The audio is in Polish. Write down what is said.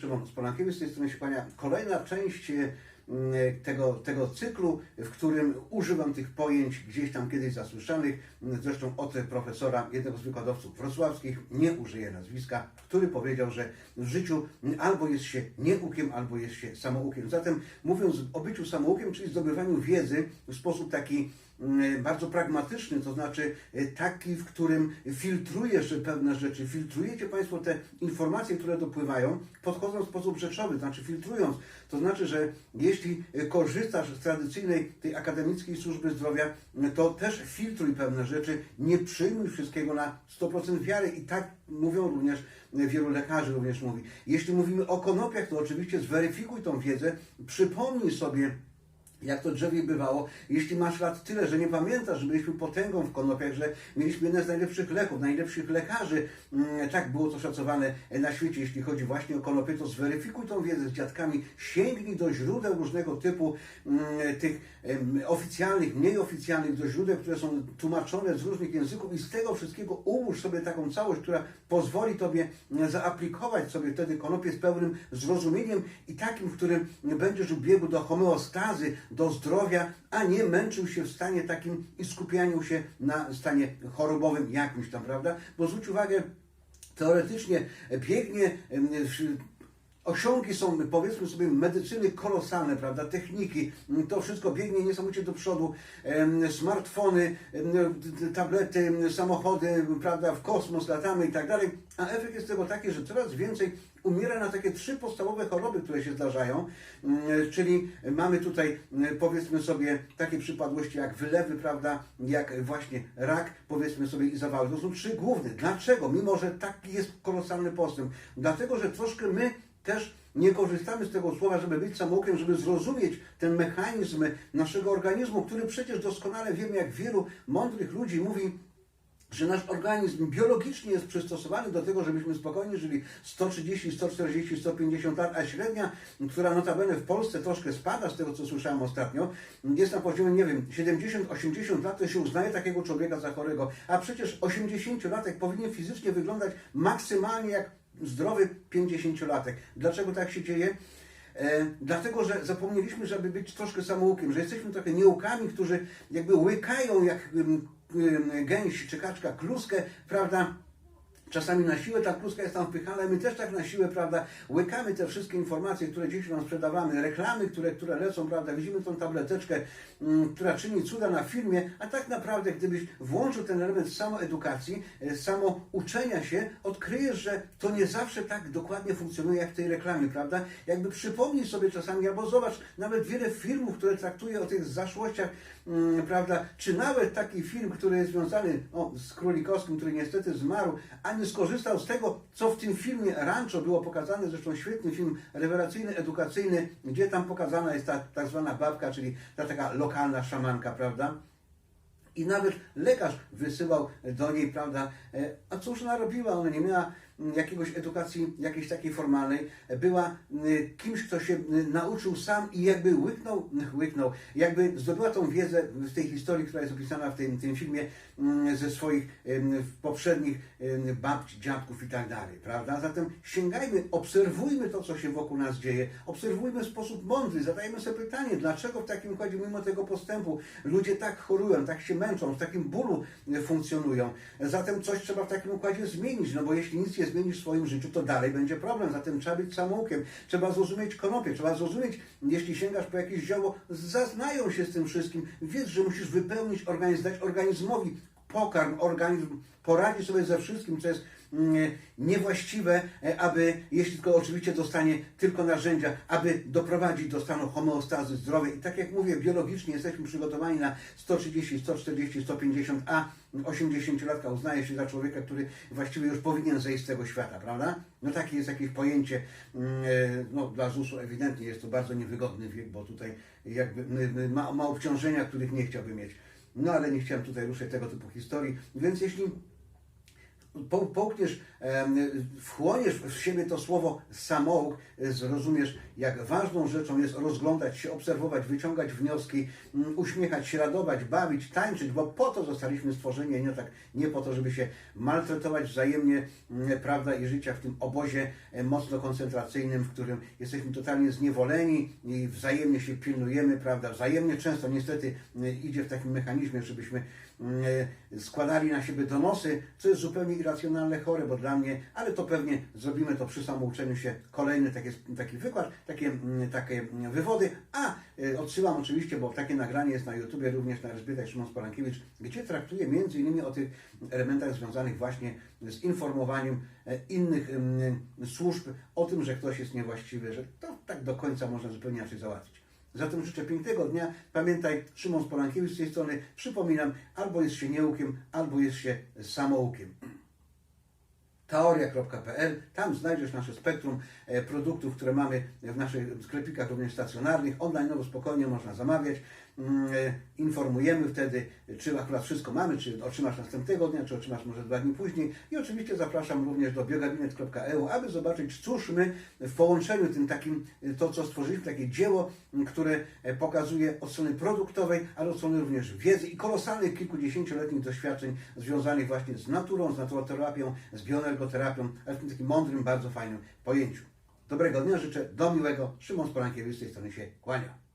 Szymon Spolankiewicz, z tej strony się kłania. Kolejna część e, tego, tego cyklu, w którym używam tych pojęć gdzieś tam kiedyś zasłyszanych, zresztą od profesora, jednego z wykładowców wrocławskich, nie użyję nazwiska, który powiedział, że w życiu albo jest się nieukiem, albo jest się samoukiem. Zatem mówiąc o byciu samoukiem, czyli zdobywaniu wiedzy w sposób taki bardzo pragmatyczny, to znaczy e, taki, w którym filtrujesz pewne rzeczy, filtrujecie Państwo te informacje, które dopływają, podchodząc w sposób rzeczowy, znaczy filtrując. To znaczy, że jeśli korzystasz z tradycyjnej tej akademickiej służby zdrowia, to też filtruj pewne rzeczy, nie przyjmuj wszystkiego na 100% wiary i tak mówią również e, wielu lekarzy również mówi. Jeśli mówimy o konopiach, to oczywiście zweryfikuj tą wiedzę, przypomnij sobie jak to drzewie bywało, jeśli masz lat tyle, że nie pamiętasz, że byliśmy potęgą w konopiach, że mieliśmy jeden z najlepszych leków, najlepszych lekarzy, mm, tak było to szacowane na świecie, jeśli chodzi właśnie o konopie, to zweryfikuj tą wiedzę. Z dziadkami, sięgnij do źródeł różnego typu mm, tych oficjalnych, mniej oficjalnych, do źródeł, które są tłumaczone z różnych języków i z tego wszystkiego ułóż sobie taką całość, która pozwoli Tobie mm, zaaplikować sobie wtedy konopie z pełnym zrozumieniem i takim, w którym będziesz w biegu do homeostazy, do zdrowia, a nie męczył się w stanie takim i skupianiu się na stanie chorobowym jakimś tam, prawda? Bo zwróć uwagę, teoretycznie biegnie Osiągi są, powiedzmy sobie, medycyny kolosalne, prawda? Techniki, m, to wszystko biegnie niesamowicie do przodu. Smartfony, tablety, samochody, prawda? W kosmos latamy i tak dalej. A efekt jest tego taki, że coraz więcej umiera na takie trzy podstawowe choroby, które się zdarzają. Mm, Czyli mamy tutaj, mm, powiedzmy sobie, takie przypadłości jak wylewy, prawda? Jak właśnie rak, powiedzmy sobie, i zawały. To są trzy główne. Dlaczego? Mimo, że taki jest kolosalny postęp. Dlatego, że troszkę my też nie korzystamy z tego słowa, żeby być samoukiem, żeby zrozumieć ten mechanizm naszego organizmu, który przecież doskonale wiemy, jak wielu mądrych ludzi mówi, że nasz organizm biologicznie jest przystosowany do tego, żebyśmy spokojnie żyli 130, 140, 150 lat, a średnia, która notabene w Polsce troszkę spada, z tego co słyszałem ostatnio, jest na poziomie, nie wiem, 70-80 lat, to się uznaje takiego człowieka za chorego, a przecież 80-latek powinien fizycznie wyglądać maksymalnie jak zdrowy 50-latek. Dlaczego tak się dzieje? E, dlatego, że zapomnieliśmy, żeby być troszkę samoukiem, że jesteśmy trochę nieukami, którzy jakby łykają jak gęś czy kaczka kluskę, prawda? Czasami na siłę ta kluska jest tam wpychana, my też tak na siłę, prawda, łykamy te wszystkie informacje, które dziś nam sprzedawamy, reklamy, które, które lecą, prawda, widzimy tą tableteczkę, mm, która czyni cuda na filmie, a tak naprawdę, gdybyś włączył ten element samoedukacji, e, samouczenia się, odkryjesz, że to nie zawsze tak dokładnie funkcjonuje jak w tej reklamie, prawda? Jakby przypomnij sobie czasami, albo zobacz, nawet wiele filmów, które traktuje o tych zaszłościach, mm, prawda, czy nawet taki film, który jest związany o, z Królikowskim, który niestety zmarł, a nie skorzystał z tego, co w tym filmie Rancho było pokazane, zresztą świetny film, rewelacyjny, edukacyjny, gdzie tam pokazana jest ta tak zwana babka, czyli ta taka lokalna szamanka, prawda? I nawet lekarz wysyłał do niej, prawda, e, a cóż ona robiła? Ona nie miała mm, jakiegoś edukacji, jakiejś takiej formalnej. Była mm, kimś, kto się mm, nauczył sam i jakby łyknął, łyknął, jakby zdobyła tą wiedzę w tej historii, która jest opisana w tym, tym filmie ze swoich poprzednich babci, dziadków i tak dalej, prawda? Zatem sięgajmy, obserwujmy to, co się wokół nas dzieje, obserwujmy w sposób mądry, zadajmy sobie pytanie, dlaczego w takim układzie, mimo tego postępu, ludzie tak chorują, tak się męczą, w takim bólu funkcjonują. Zatem coś trzeba w takim układzie zmienić, no bo jeśli nic nie zmienisz w swoim życiu, to dalej będzie problem. Zatem trzeba być samoukiem, trzeba zrozumieć konopie, trzeba zrozumieć, jeśli sięgasz po jakieś zioło, zaznają się z tym wszystkim. Wiedz, że musisz wypełnić organizm, dać organizmowi pokarm, organizm poradzi sobie ze wszystkim, co jest mm, niewłaściwe, e, aby, jeśli tylko oczywiście dostanie tylko narzędzia, aby doprowadzić do stanu homeostazy zdrowej. I tak jak mówię, biologicznie jesteśmy przygotowani na 130, 140, 150, a 80-latka uznaje się za człowieka, który właściwie już powinien zejść z tego świata, prawda? No takie jest jakieś pojęcie, mm, e, no dla ZUS-u ewidentnie jest to bardzo niewygodny wiek, bo tutaj jakby ma, ma obciążenia, których nie chciałby mieć. No ale nie chciałem tutaj ruszać tego typu historii, więc jeśli połkniesz, wchłoniesz w siebie to słowo samouk, e, zrozumiesz, jak ważną rzeczą jest rozglądać się, obserwować, wyciągać wnioski, mm, uśmiechać się, radować, bawić, tańczyć, bo po to zostaliśmy stworzeni, nie tak, nie po to, żeby się maltretować wzajemnie, mm, prawda, i życia w tym obozie e, mocno koncentracyjnym, w którym jesteśmy totalnie zniewoleni i wzajemnie się pilnujemy, prawda, wzajemnie często niestety e, idzie w takim mechanizmie, żebyśmy składali na siebie donosy, co jest zupełnie irracjonalne, chore, bo dla mnie, ale to pewnie zrobimy to przy samouczeniu się, kolejny taki, taki wykład, takie, mm, takie mm, wywody, a e, odsyłam oczywiście, bo takie nagranie jest na YouTubie, również na Elżbieta Szymon Sporankiewicz, gdzie traktuję między innymi o tych elementach związanych właśnie z informowaniem e, innych mm, służb o tym, że ktoś jest niewłaściwy, że to tak do końca można zupełnie inaczej załatwić. Zatem życzę pięknego dnia. Pamiętaj, Szymon Sporankiewicz z tej strony. Przypominam, albo jest się nieukiem, albo jest się samoukiem. Teoria.pl, tam znajdziesz nasze spektrum e, produktów, które mamy w naszych sklepikach również stacjonarnych. Online spokojnie można zamawiać. Mm, e, Informujemy wtedy, czy akurat wszystko mamy, czy otrzymasz następnego dnia, czy otrzymasz może dwa dni później. I oczywiście zapraszam również do biogabinet.eu, aby zobaczyć, cóż my w połączeniu tym takim, e, to co stworzyliśmy, takie dzieło, które pokazuje od strony produktowej, ale od strony również wiedzy i kolosalnych kilkudziesięcioletnich doświadczeń związanych właśnie z naturą, z naturoterapią, z bioenergoterapią, ale w tym takim mądrym, bardzo fajnym pojęciu. Dobrego dnia życzę, do miłego. Szymon Sporankiewicz z tej strony się kłania.